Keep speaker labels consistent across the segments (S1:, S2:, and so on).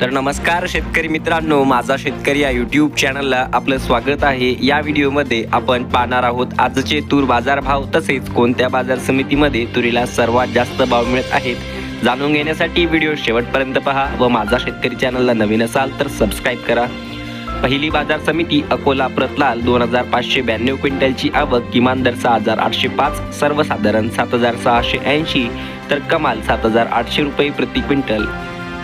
S1: तर नमस्कार शेतकरी मित्रांनो माझा शेतकरी या यूट्यूब चॅनलला आपलं स्वागत आहे. या व्हिडिओमध्ये आपण पाहणार आहोत आजचे तूर बाजार भाव तसेच कोणत्या बाजार समितीमध्ये तुरीला सर्वात जास्त भाव मिळत आहेत जाणून घेण्यासाठी व्हिडिओ शेवटपर्यंत पहा व माझा शेतकरी चॅनलला नवीन असाल तर सबस्क्राईब करा. पहिली बाजार समिती अकोला प्रतलाल दोन हजार पाचशे ब्याण्णव क्विंटलची आवक किमान दर सहा हजार आठशे पाच सर्वसाधारण सात हजार सहाशे ऐंशी तर कमाल सात हजार आठशे रुपये प्रति क्विंटल.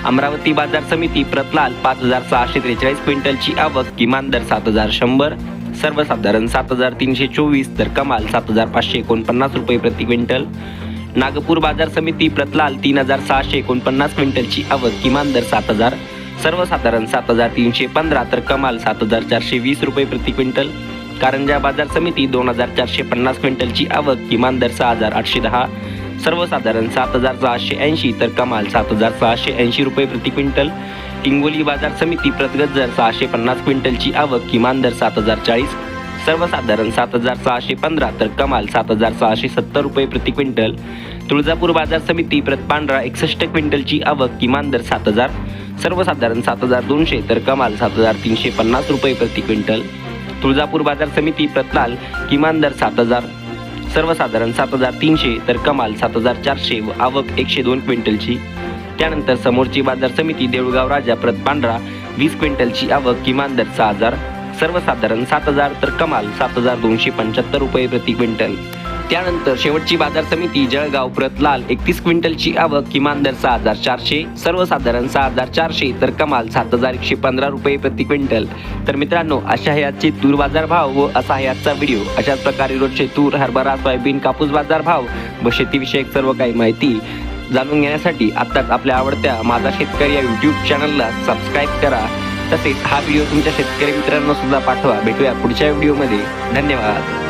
S1: अमरावती बाजार समिती प्रतलाल पाच हजार सहाशे त्रेचाळीस क्विंटलची आवक किमान दर सात हजार शंभर सर्वसाधारण सात हजार तीनशे चोवीस तर कमाल सात हजार पाचशे एकोणपन्नास रुपये प्रति क्विंटल. नागपूर बाजार समिती प्रतलाल तीन हजार सहाशे एकोणपन्नास क्विंटलची आवक किमान दर सात हजार सर्वसाधारण सात हजार तीनशे पंधरा तर कमाल सात हजार चारशे वीस रुपये प्रति क्विंटल. कारंजा बाजार समिती दोन हजार चारशे पन्नास क्विंटलची आवक किमान दर सहा हजार आठशे दहा सर्वसाधारण सात हजार सहाशे ऐंशी तर कमाल सात हजार सहाशे ऐंशी रुपये प्रति क्विंटल. हिंगोली बाजार समिती प्रतगत जर सहाशे पन्नास क्विंटलची आवक किमान दर सात हजार चाळीस. सर्वसाधारण सात हजार सहाशे पंधरा तर कमाल सात हजार सहाशे सत्तर रुपये प्रति क्विंटल. तुळजापूर बाजार समिती प्रत पांढरा एकसष्ट क्विंटलची आवक किमान दर सात हजार. सर्वसाधारण सात हजार दोनशे तर कमाल सात हजार तीनशे पन्नास रुपये प्रति क्विंटल. तुळजापूर बाजार समिती प्रतलाल किमान दर सात हजार. सर्वसाधारण सात हजार तीनशे तर कमाल सात हजार चारशे व आवक एकशे दोन क्विंटलची. त्यानंतर समोरची बाजार समिती देऊळगाव राजा प्रत पांढरा वीस क्विंटलची आवक किमान दर सहा हजार. सर्वसाधारण सात हजार तर कमाल सात हजार दोनशे पंच्याहत्तर रुपये प्रति क्विंटल. त्यानंतर शेवटची बाजार समिती जळगाव प्रत लाल. एकतीस क्विंटलची आवक किमान दर सहा हजार चारशे. सर्वसाधारण सहा हजार चारशे तर कमाल सात हजार एकशे पंधरा रुपये प्रति क्विंटल. तर मित्रांनो अशा आहे आजचे तूर बाजार भाव व असा आहे आजचा व्हिडिओ. अशाच प्रकारे रोजचे तूर हरभरा सोयाबीन कापूस बाजार भाव व शेतीविषयक सर्व काही माहिती जाणून घेण्यासाठी आत्ताच आपल्या आवडत्या माझा शेतकरी या यूट्यूब चॅनलला सबस्क्राईब करा. तसेच हा व्हिडिओ तुमच्या शेतकरी मित्रांना सुद्धा पाठवा. भेटूया पुढच्या व्हिडिओमध्ये. धन्यवाद.